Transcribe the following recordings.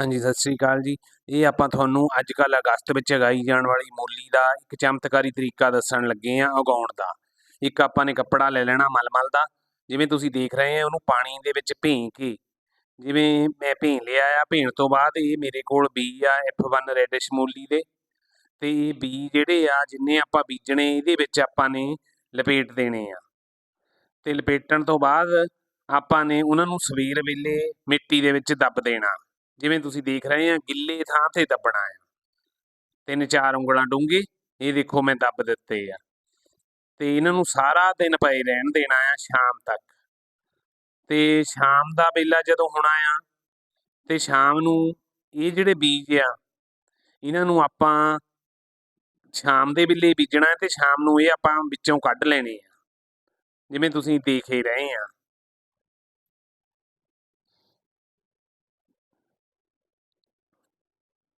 ਹਾਂਜੀ, ਸਤਿ ਸ੍ਰੀ ਅਕਾਲ ਜੀ। ਇਹ ਆਪਾਂ ਤੁਹਾਨੂੰ ਅੱਜ ਕੱਲ੍ਹ ਅਗਸਤ ਵਿੱਚ ਉਗਾਈ ਜਾਣ ਵਾਲੀ ਮੂਲੀ ਦਾ ਇੱਕ ਚਮਤਕਾਰੀ ਤਰੀਕਾ ਦੱਸਣ ਲੱਗੇ ਆ ਉਗਾਉਣ ਦਾ। ਇੱਕ ਆਪਾਂ ਨੇ ਕੱਪੜਾ ਲੈ ਲੈਣਾ ਮਲਮਲ ਦਾ। ਜਿਵੇਂ ਤੁਸੀਂ ਦੇਖ ਰਹੇ ਆ ਉਹਨੂੰ ਪਾਣੀ ਦੇ ਵਿੱਚ ਭੇਂ ਕੇ। ਜਿਵੇਂ ਮੈਂ ਭੇਂ ਲਿਆ ਆ, ਭੇਣ ਤੋਂ ਬਾਅਦ ਇਹ ਮੇਰੇ ਕੋਲ ਬੀ ਆ F1 ਰੈਡਿਸ਼ ਮੂਲੀ ਦੇ। ਤੇ ਇਹ ਬੀ ਜਿਹੜੇ ਆ, ਜਿੰਨੇ ਆਪਾਂ ਬੀਜਣੇ, ਇਹਦੇ ਵਿੱਚ ਆਪਾਂ ਨੇ ਲਪੇਟ ਦੇਣੇ ਆ। ਤੇ ਲਪੇਟਣ ਤੋਂ ਬਾਅਦ ਆਪਾਂ ਨੇ ਉਹਨਾਂ ਨੂੰ ਸਵੇਰ ਵੇਲੇ ਮਿੱਟੀ ਦੇ ਵਿੱਚ ਦੱਬ ਦੇਣਾ। ਜਿਵੇਂ ਤੁਸੀਂ ਦੇਖ ਰਹੇ ਆ, ਗਿੱਲੇ ਥਾਂ ਤੇ ਦੱਬਣਾ ਆ। ਤਿੰਨ ਚਾਰ ਉਂਗਲਾਂ ਡੂੰਘੇ, ਇਹ ਦੇਖੋ ਮੈਂ ਦੱਬ ਦਿੱਤੇ ਆ। ਤੇ ਇਹਨਾਂ ਨੂੰ ਸਾਰਾ ਦਿਨ ਪਏ ਰਹਿਣ ਦੇਣਾ ਆ ਸ਼ਾਮ ਤੱਕ। ਤੇ ਸ਼ਾਮ ਦਾ ਵੇਲਾ ਜਦੋਂ ਹੋਣਾ ਆ, ਤੇ ਸ਼ਾਮ ਨੂੰ ਇਹ ਜਿਹੜੇ ਬੀਜ ਆ, ਇਹਨਾਂ ਨੂੰ ਆਪਾਂ ਸ਼ਾਮ ਦੇ ਵੇਲੇ ਬੀਜਣਾ ਤੇ ਸ਼ਾਮ ਨੂੰ ਇਹ ਆਪਾਂ ਵਿੱਚੋਂ ਕੱਢ ਲੈਣੇ ਆ। ਜਿਵੇਂ ਤੁਸੀਂ ਦੇਖ ਹੀ ਰਹੇ ਆ।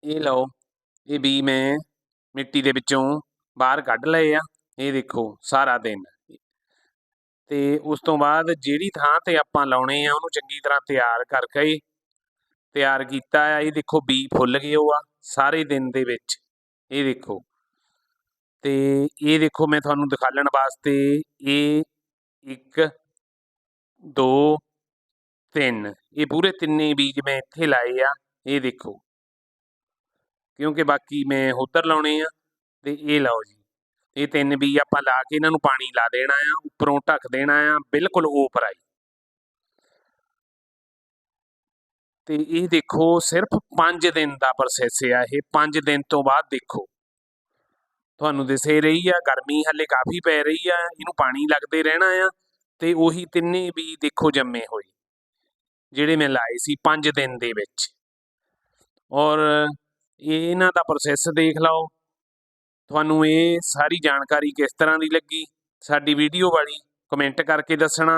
ਇਹ ਲਓ, ਇਹ ਬੀ ਮੈਂ ਮਿੱਟੀ ਦੇ ਵਿੱਚੋਂ ਬਾਹਰ ਕੱਢ ਲਏ ਆ, ਇਹ ਦੇਖੋ ਸਾਰਾ ਦਿਨ। ਤੇ ਉਸ ਤੋਂ ਬਾਅਦ ਜਿਹੜੀ ਥਾਂ ਤੇ ਆਪਾਂ ਲਾਉਣੇ ਆ, ਉਹਨੂੰ ਚੰਗੀ ਤਰ੍ਹਾਂ ਤਿਆਰ ਕਰਕੇ ਤਿਆਰ ਕੀਤਾ ਆ, ਇਹ ਦੇਖੋ ਬੀ ਫੁੱਲ ਗਏ ਉਹ ਆ, ਸਾਰੇ ਦਿਨ ਦੇ ਵਿੱਚ, ਇਹ ਦੇਖੋ। ਤੇ ਇਹ ਦੇਖੋ ਮੈਂ ਤੁਹਾਨੂੰ ਦਿਖਾਲਣ ਵਾਸਤੇ ਇਹ 1 2 3 ਇਹ ਪੂਰੇ ਤਿੰਨੇ ਬੀਜ ਮੈਂ ਇੱਥੇ ਲਾਏ ਆ, ਇਹ ਦੇਖੋ। ਕਿਉਂਕਿ ਬਾਕੀ ਮੈਂ ਉਧਰ ਲਾਉਣੇ ਆ ਤੇ ਇਹ ਲਾਓ ਜੀ। ਇਹ ਤਿੰਨ ਬੀ ਆਪਾਂ ਲਾ ਕੇ ਇਹਨਾਂ ਨੂੰ ਪਾਣੀ ਲਾ ਦੇਣਾ ਆ, ਉੱਪਰੋਂ ਢੱਕ ਦੇਣਾ ਆ, ਬਿਲਕੁਲ ਓਪਰ ਆਈ। ਤੇ ਇਹ ਦੇਖੋ ਸਿਰਫ 5 ਦਿਨ ਦਾ ਪ੍ਰੋਸੈਸ ਆ ਇਹ 5 ਦਿਨ ਤੋਂ ਬਾਅਦ ਦੇਖੋ। ਤੁਹਾਨੂੰ ਦਿਸੇ ਰਹੀ ਆ, ਗਰਮੀ ਹੱਲੇ ਕਾਫੀ ਪੈ ਰਹੀ ਆ, ਇਹਨੂੰ ਪਾਣੀ ਲੱਗਦੇ ਰਹਿਣਾ ਆ ਤੇ ਉਹੀ ਤਿੰਨੇ ਵੀ ਦੇਖੋ ਜੰਮੇ ਹੋਏ। ਜਿਹੜੇ ਮੈਂ ਲਾਏ ਸੀ 5 ਦਿਨ ਦੇ ਵਿੱਚ। ਔਰ ਇਹਨਾਂ ਦਾ ਪ੍ਰੋਸੈਸ ਦੇਖ ਲਓ। ਤੁਹਾਨੂੰ ਇਹ ਸਾਰੀ ਜਾਣਕਾਰੀ ਕਿਸ ਤਰ੍ਹਾਂ ਦੀ ਲੱਗੀ? ਸਾਡੀ ਵੀਡੀਓ ਵਾਲੀ ਕਮੈਂਟ ਕਰਕੇ ਦੱਸਣਾ।